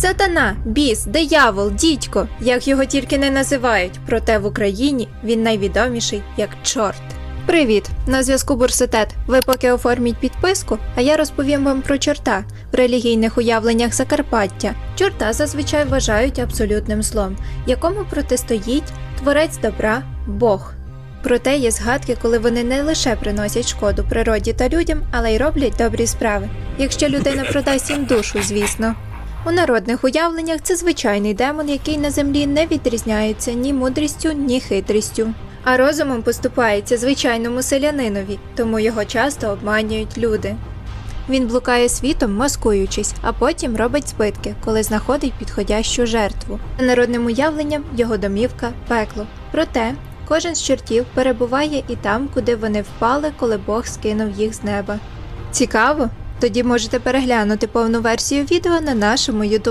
Сатана, біс, диявол, дідько, як його тільки не називають, проте в Україні він найвідоміший як чорт. Привіт! На зв'язку Бурсетет. Ви поки оформіть підписку, а я розповім вам про чорта. В релігійних уявленнях Закарпаття чорта зазвичай вважають абсолютним злом, якому протистоїть творець добра Бог. Проте є згадки, коли вони не лише приносять шкоду природі та людям, але й роблять добрі справи. Якщо людина продасть їм душу, звісно. У народних уявленнях це звичайний демон, який на землі не відрізняється ні мудрістю, ні хитрістю. А розумом поступається звичайному селянинові, тому його часто обманюють люди. Він блукає світом, маскуючись, а потім робить збитки, коли знаходить підходящу жертву. За Народним уявленням його домівка пекло. Проте кожен з чортів перебуває і там, куди вони впали, коли Бог скинув їх з неба. Цікаво? Тоді можете переглянути повну версію відео на нашому YouTube